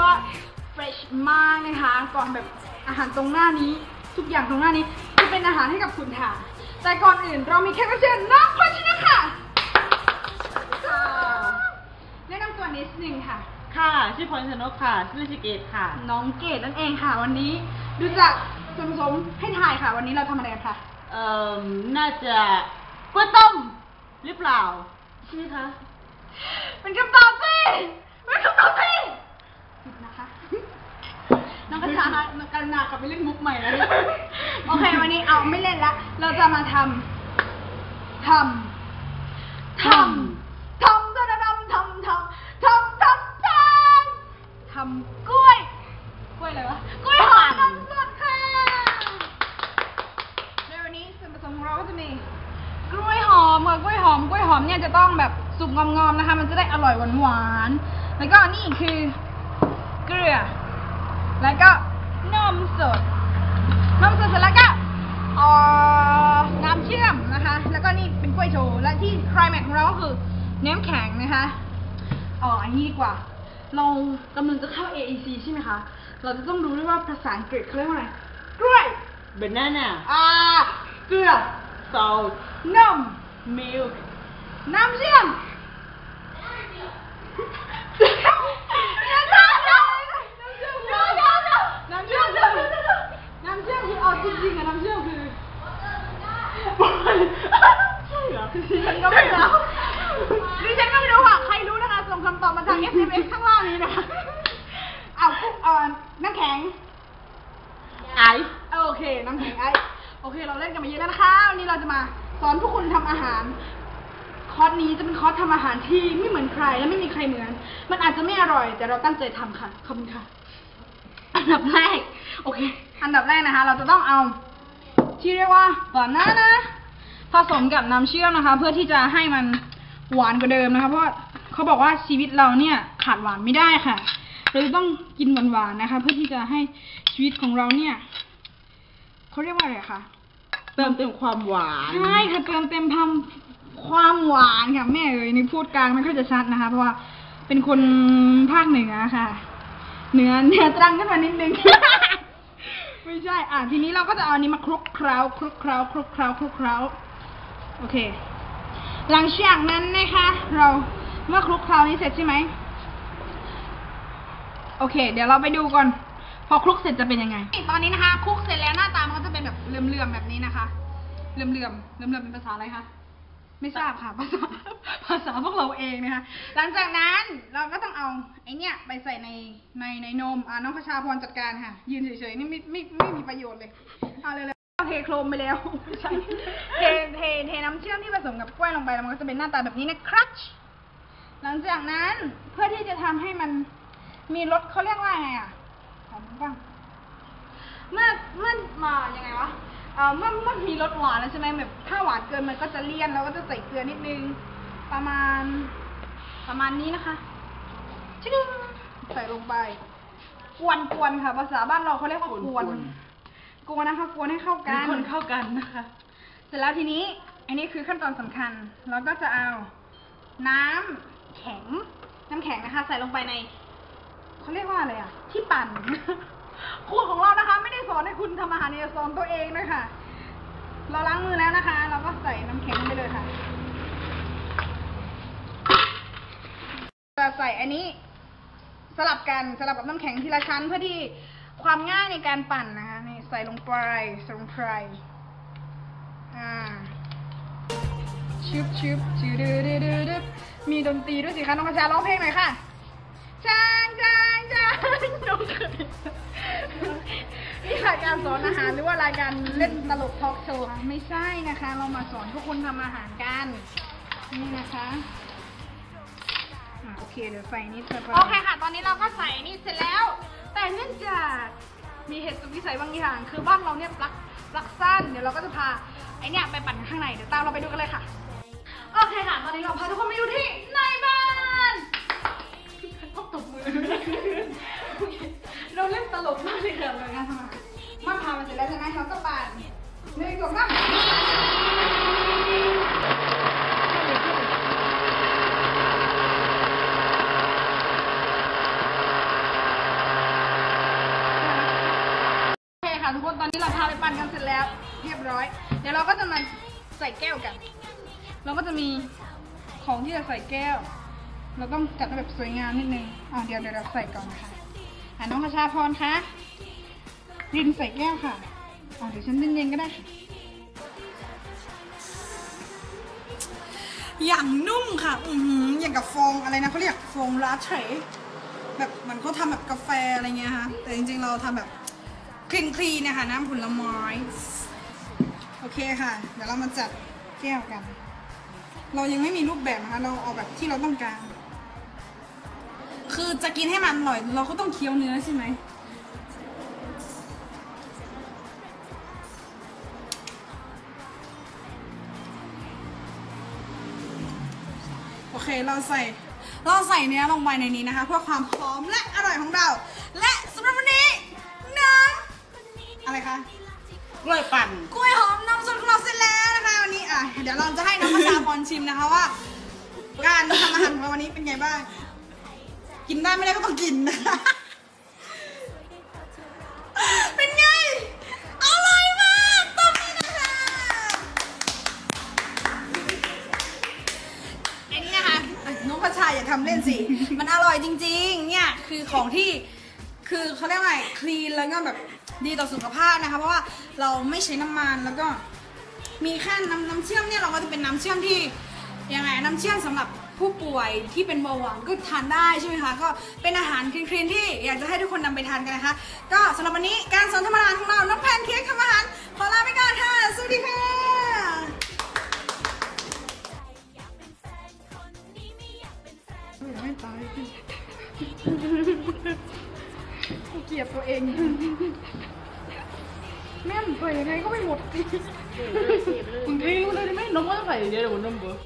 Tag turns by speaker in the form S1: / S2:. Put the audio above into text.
S1: ว่า fresh มากนะคะ ก่อนแบบอาหารตรงหน้านี้ ทุกอย่างตรงหน้านี้จะเป็นอาหารให้กับคุณค่ะ แต่ก่อนอื่นเรามีแขกรับเชิญน้องพัชนะค่ะแนะนำตัวนิดนึงค่ะ
S2: ค่ะชื่อพรชนกค่ะชื่อชิเกตค่ะ
S1: น้องเกดนั่นเองค่ะ วันนี้ดูจากส่วนผสมให้ถ่ายค่ะ วันนี้เราทำอะไรกันคะ
S2: เอ่อ น่าจะกล้วยต้มหรือเปล่าใช่ไหมคะ
S1: เป็นคำตอบสิเป็นคำตอบสิผิดนะคะ น้องกระชาคะการนากลับไปเล่นมุกใหม่แล้ว โอเค วันนี้เอาไม่เล่นละ เรา จะมาทำทำทำทำทำทำทำทำทำทำทำทำกล้วย กล้วยอะไรวะ กล้วยหอมนมสดค่ะ ในวันนี้ส่วนผสมของเราก็จะมี กล้วยหอมค่ะกล้วยหอม กล้วยหอมเนี่ยจะต้องแบบสุกงอมๆนะคะ มันจะได้อร่อยหวานๆ แล้วก็นี่คือ เกลือ แล้วก็นมสดนมสดเสร็จแล้วก็ เอ่อน้ำเชื่อมนะคะ แล้วก็นี่เป็นกล้วยโชว์และที่คลายแม็กของเราก็คือน้ำแข็งนะคะอ๋ออันนี้ดีกว่า เรากำลังจะเข้า AEC ใช่ไหมคะ เราจะต้องรู้ด้วยว่าภาษาอังกฤษเขาเรียกว่าอะไรกล้วย
S2: banana
S1: อ่าเกลือ
S2: salt
S1: นม
S2: milk
S1: น้ำเชื่อมน้ำเชื่อมคือน้ำเชื่อมคือเอาจริงๆอะน้ำเชื่อมคือ
S2: ใช่เหรอ
S1: ดิฉันก็ไม่รู้ดิฉันก็ไม่รู้ค่ะ ใครรู้นะคะ ส่งคำตอบ มาทาง SMS ข้างล่างนี้นะคะเอาปุ๊บเอ่อน้ำแข็ง
S2: ไอซ์
S1: โอเค น้ำแข็งไอโอเค เราเล่นกันมาเยอะแล้วนะคะวันนี้เราจะมาสอนพวกคุณทำอาหาร คอร์สนี้จะเป็นคอร์สทำอาหารที่ไม่เหมือนใครและไม่มีใครเหมือน มันอาจจะไม่อร่อย แต่เราตั้งใจทำค่ะขอบคุณค่ะ อันดับแรก โอเค อันดับแรกนะคะ เราจะต้องเอา ที่เรียกว่าบานานะผสมกับน้ำเชื่อมนะคะ เพื่อที่จะให้มันหวานกว่าเดิมนะคะ เพราะว่าเขาบอกว่าชีวิตเราเนี่ย ขาดหวานไม่ได้ค่ะ เราจะต้องกินหวานๆนะคะ เพื่อที่จะให้ชีวิตของเราเนี่ยเขาเรียกว่าอะไรคะ
S2: เติมเต็มความหวาน
S1: ใช่ค่ะเติมเต็มทำความหวานค่ะแม่เอ๋ยนี่พูดกลางไม่ค่อยจะชัดนะคะ เพราะว่าเป็นคนภาคเหนือค่ะเหนือเหนือตรังขึ้นมานิดนึงไม่ใช่ อะทีนี้เราก็จะเอาอันนี้มาคลุกเคล้าคลุกเคล้าคลุกเคล้าคลุกเคล้าโอเค หลังจากนั้นนะคะ เราเมื่อคลุกเคล้านี้เสร็จใช่ไหม โอเค เดี๋ยวเราไปดูก่อน พอคลุกเสร็จจะเป็นยังไง ตอนนี้นะคะคลุกเสร็จแล้วหน้าตามันก็จะเป็นแบบเหลื่อมๆแบบนี้นะคะ เหลื่อมๆเหลื่อมๆเป็นภาษาอะไรคะ ไม่ทราบค่ะ ภาษาภาษาพวกเราเองนะคะ หลังจากนั้นเราก็ต้องเอาไอเนี้ยไปใส่ในในในนม อ่าน้องพชาพรจัดการค่ะ ยืนเฉยๆนี่ไม่ไม่ไม่มีประโยชน์เลย เอาเลยเลยเทโครมไปแล้วใช่เทเทเทน้ำเชื่อมที่ผสมกับกล้วยลงไปแล้วมันก็จะเป็นหน้าตาแบบนี้นะครับ หลังจากนั้นเพื่อที่จะทำให้มัน มีรสเขาเรียกว่าไงอะหอมบ้าง เมื่อเมื่อมายังไงวะเอ่อเมื่อเมื่อมีรสหวานแล้วใช่ไหมแบบถ้าหวานเกินมันก็จะเลี่ยนแล้วก็จะใส่เกลือนิดนึง ประมาณ ประมาณนี้นะคะชิดึงใส่ลงไป กวนกวนค่ะ ภาษาบ้านเราเขาเรียกว่ากวนกวนนะคะ กวนให้เข้า
S2: กั
S1: กันน
S2: คนเข้ากันนะคะ
S1: เสร็จแล้วทีนี้ อันนี้คือขั้นตอนสำคัญ เราก็จะเอาน้ำแข็ง น้ำแข็งนะคะ ใส่ลงไปใน เขาเรียกว่าอะไรอะ ที่ปั่น ครูของเรานะคะ ไม่ได้สอนให้คุณทำอาหารเนี่ยสอนตัวเองนะคะเราล้างมือแล้วนะคะ เราก็ใส่น้ำแข็งไปเลยค่ะ จะใส่อันนี้สลับกันสลับกับน้ำแข็งทีละชั้นเพื่อที่ความง่ายในการปั่นนะคะนี่ใส่ลงไปใส่ลงไปอ่าชุบชุบจูดูดูดูดูมีดนตรีด้วยสิคะน้องกระชาร้องเพลงหน่อยค่ะจ้างจ้าง จ้างน้องเขยนี่รายการสอนอาหารหรือว่ารายการเล่นตลกทอล์กโชว์คะไม่ใช่นะคะ เรามาสอนพวกคุณทำอาหารกัน นี่นะคะอะโอเคเดี๋ยวใส่นี่เถอะโอเคค่ะ ตอนนี้เราก็ใส่นี่เสร็จแล้ว แต่เนื่องจากมีเหตุสุดวิสัยบางอย่าง คือบ้านเราเนี่ยปลักปลักสั้น เดี๋ยวเราก็จะพาไอเนี่ยไปปั่นข้างใน เดี๋ยวตามเราไปดูกันเลยค่ะ โอเคค่ะ ตอนนี้เราพาทุกคนมาอยู่ที่ในบ้านต้องตบมือ เราเล่นตลกมากเลยเดี๋ยวเลยนะทำไมมาพามาเสร็จแล้วใช่ไหมเราก็ปาดหนึ่งสองสามค่ะทุกคนตอนนี้เราพาไปปั่นกันเสร็จแล้ว เรียบร้อย เดี๋ยวเราก็จะมาใส่แก้วกัน เราก็จะมีของที่จะใส่แก้ว เราต้องจัดให้แบบสวยงามนิดนึงอ่าเดี๋ยวเดี๋ยวเราใส่ก่อนนะคะอ่าน้องคชาพรคะดินใส่แก้วค่ะอ่าเดี๋ยวฉันเย็นก็ได้ อย่างนุ่มค่ะ อืออย่างกับฟองอะไรนะเขาเรียกฟองลาเทแบบเหมันเขาทำแบบกาแฟอะไรเงี้ยค่ะ แต่จริงๆเราทำแบบคลีนคลีนนะคะน้ำผลไม้ โอเคค่ะ เดี๋ยวเรามาจัดแก้วกัน เรายังไม่มีรูปแบบนะคะ เราเอาแบบที่เราต้องการ คือจะกินให้มันอร่อย เราก็ต้องเคี้ยวเนื้อใช่ไหมโอเคเราใส่เราใส่เนื้อลงไปในนี้นะคะ เพื่อความหอมและอร่อยของเรา และสำหรับวันนี้น้ำอะไรคะ
S2: กล้วยปั่น
S1: กล้วยหอมนมสดของเราเสร็จแล้วนะคะวันนี้อะเดี๋ยวเราจะให้น้องประชาพรชิมนะคะว่า การทำอาหารของเราวันนี้เป็นไงบ้าง กินได้ไม่ได้ก็ต้องกินนะเป็นไงอร่อยมากตบมือนะคะอ้นี่นะคะน้องประชาอย่าทำเล่นสิ มันอร่อยจริง ๆ เนี่ยคือของที่คือเขาเรียกว่าไงคลีนแล้วก็แบบดีต่อสุขภาพนะคะ เพราะว่าเราไม่ใช้น้ำมันแล้วก็มีแค่น้ำน้ำเชื่อมเนี่ยเราก็จะเป็นน้ำเชื่อมที่ยังไงน้ำเชื่อมสำหรับ ผู้ป่วยที่เป็นเบาหวานก็ทานได้ใช่ไหมคะ ก็เป็นอาหารคลีนๆที่อยากจะให้ทุกคนนำไปทานกันนะคะ ก็สำหรับวันนี้การสอนทำอาหาของเรา น้องแพนเค้กทำอาหาร ขอลาไปก่อนค่ะ สวัสดีค่ะไม่ตายเกลียดตัวเองแม่มเปิดยังไงก็ไม่หมด
S2: มึงทิ้งเลยไหมนมก็ต้องใส่เดี๋ยวเดี๋ยวนเบอร์